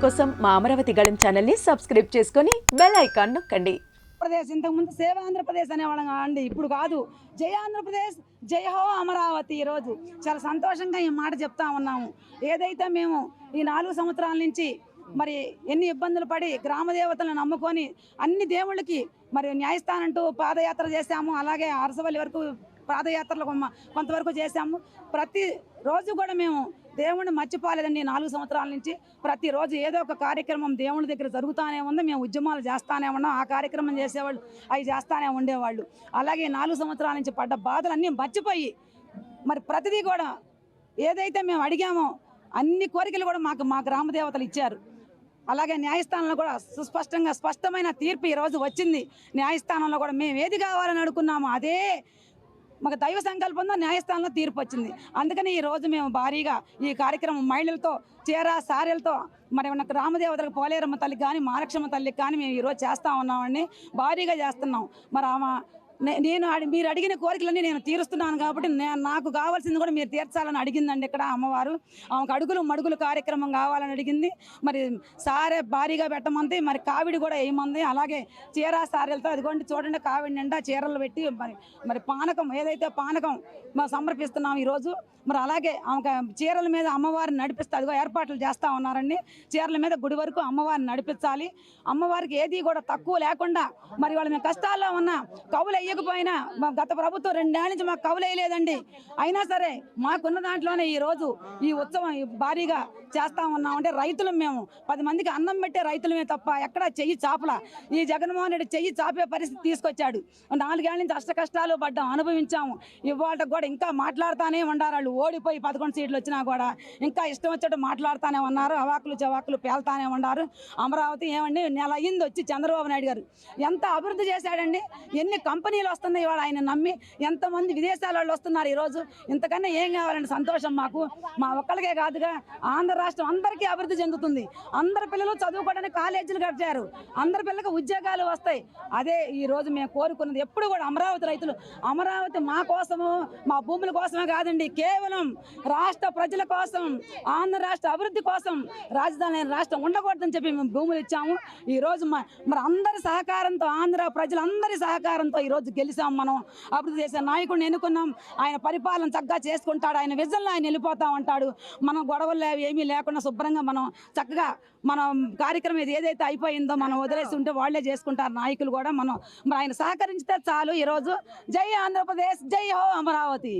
కోసం మా అమరావతి గళం ఛానల్ని సబ్స్క్రైబ్ చేసుకొని బెల్ ఐకాన్ నొక్కండి. ఆంధ్రప్రదేశ్ ఇంతకుముందు సేవ ఆంధ్రప్రదేశ్ అనేవాళ్ళం అండి ఇప్పుడు కాదు. జై ఆంధ్రప్రదేశ్ జై హో అమరావతి ఈరోజు. చాలా సంతోషంగా ఈ మాట చెప్తా ఉన్నాము. ఏదైతే మేము ఈ నాలుగు సంవత్సరాల నుంచి మరి ఎన్ని ఇబ్బందులు పడి గ్రామ దేవతలను నమ్ముకొని అన్ని దేవుళ్ళకి మరి న్యాయస్థానం అంటూ పాదయాత్ర చేశాము అలాగే అరసవల్లి వరకు పాదయాత్రలు కొమ్మ- కొంతవరకు చేశాము. ప్రతి రోజు కూడా మేము దేవుణ్ణి మర్చిపోలేదండి నాలుగు సంవత్సరాల నుంచి ప్రతిరోజు ఏదో ఒక కార్యక్రమం దేవుని దగ్గర జరుగుతానే ఉంది మేము ఉద్యమాలు చేస్తానే ఉన్నాం ఆ కార్యక్రమం చేసేవాళ్ళు అవి చేస్తానే ఉండేవాళ్ళు. అలాగే నాలుగు సంవత్సరాల నుంచి పడ్డ బాధలు అన్నీ మర్చిపోయి మరి ప్రతిదీ కూడా ఏదైతే మేము అడిగామో అన్ని కోరికలు కూడా మాకు మా గ్రామదేవతలు ఇచ్చారు. అలాగే న్యాయస్థానంలో కూడా సుస్పష్టంగా స్పష్టమైన తీర్పు ఈరోజు వచ్చింది. న్యాయస్థానంలో కూడా మేము ఏది కావాలని అడుకున్నామో అదే మాకు దైవ సంకల్పంతో న్యాయస్థానంలో తీర్పు వచ్చింది. అందుకని ఈ రోజు మేము భారీగా ఈ కార్యక్రమం మహిళలతో చీర సారెలతో మరి మనకు రామదేవతలకు పోలేరమ్మ తల్లికి కానీ మారక్షమ్మ తల్లికి కానీ మేము ఈరోజు చేస్తూ ఉన్నామండి. భారీగా చేస్తున్నాం. మరి ఆమె నేను మీరు అడిగిన కోరికలన్నీ నేను తీరుస్తున్నాను కాబట్టి నేను నాకు కావాల్సింది కూడా మీరు తీర్చాలని అడిగిందండి ఇక్కడ అమ్మవారు. ఆమెకు అడుగులు మడుగులు కార్యక్రమం కావాలని అడిగింది. మరి సారే భారీగా పెట్టమంది మరి కావిడి కూడా వేయమంది అలాగే చీర సారెలతో అదిగోండి చూడండి కావిడి నిండా చీరలు పెట్టి మరి మరి పానకం ఏదైతే పానకం సమర్పిస్తున్నాం ఈరోజు మరి అలాగే ఆమె చీరల మీద అమ్మవారిని నడిపిస్తే అదిగో ఏర్పాట్లు చేస్తూ ఉన్నారండి. చీరల మీద గుడి వరకు అమ్మవారిని నడిపించాలి. అమ్మవారికి ఏది కూడా తక్కువ లేకుండా మరి వాళ్ళు మేము కష్టాల్లో ఉన్న కవులు వేయకపోయినా మా గత ప్రభుత్వం రెండేళ్ళ నుంచి మాకు కవులేయలేదండి అయినా సరే మాకున్న దాంట్లోనే ఈ రోజు ఈ ఉత్సవం భారీగా చేస్తా ఉన్నాం. అంటే రైతులు మేము. పది మందికి అన్నం పెట్టే రైతులమే తప్ప ఎక్కడ చెయ్యి చాపల. ఈ జగన్మోహన్ రెడ్డి చెయ్యి చాపే పరిస్థితి తీసుకొచ్చాడు. నాలుగేళ్ళ నుంచి అష్ట కష్టాలు పడ్డాం అనుభవించాము. ఇవాళ కూడా ఇంకా మాట్లాడుతానే ఉండారు వాళ్ళు. ఓడిపోయి పదకొండు సీట్లు వచ్చినా కూడా ఇంకా ఇష్టం వచ్చేట్టు మాట్లాడుతానే ఉన్నారు. అవాకులు చవాకులు పేల్తానే ఉన్నారు. అమరావతి ఏమండి? నెల అయింది వచ్చి చంద్రబాబు నాయుడు గారు. ఎంత అభివృద్ధి చేశాడండి? ఎన్ని కంపెనీ కంపెనీలు వస్తున్నాయి. ఇవాళ ఆయన నమ్మి ఎంతమంది విదేశాల వాళ్ళు వస్తున్నారు ఈరోజు ఇంతకన్నా ఏం కావాలండి? సంతోషం మాకు. మా ఒక్కరికే కాదుగా ఆంధ్ర రాష్ట్రం అందరికీ అభివృద్ధి చెందుతుంది. అందరి పిల్లలు చదువుకోవడానికి కాలేజీలు కట్టారు. అందరి పిల్లలకు ఉద్యోగాలు వస్తాయి. అదే ఈ రోజు మేము కోరుకున్నది ఎప్పుడు కూడా అమరావతి రైతులు. అమరావతి మా కోసము మా భూముల కోసమే కాదండి. కేవలం రాష్ట్ర ప్రజల కోసం ఆంధ్ర రాష్ట్ర అభివృద్ధి కోసం రాజధాని రాష్ట్రం ఉండకూడదని చెప్పి మేము భూములు ఇచ్చాము. ఈ రోజు మరి అందరి సహకారంతో ఆంధ్ర ప్రజలందరి సహకారంతో ఈ రోజు గెలిచాం మనం అభివృద్ధి చేసే నాయకుడిని ఎన్నుకున్నాం. ఆయన పరిపాలన చక్కగా చేసుకుంటాడు. ఆయన విజన్లో ఆయన వెళ్ళిపోతాం ఉంటాడు మనం గొడవలు ఏమీ లేకుండా శుభ్రంగా మనం చక్కగా మనం కార్యక్రమం ఇది ఏదైతే అయిపోయిందో మనం వదిలేసి ఉంటే వాళ్ళే చేసుకుంటారు. నాయకులు కూడా మనం మరి ఆయన సహకరించితే చాలు ఈరోజు. జై ఆంధ్రప్రదేశ్ జై హో అమరావతి.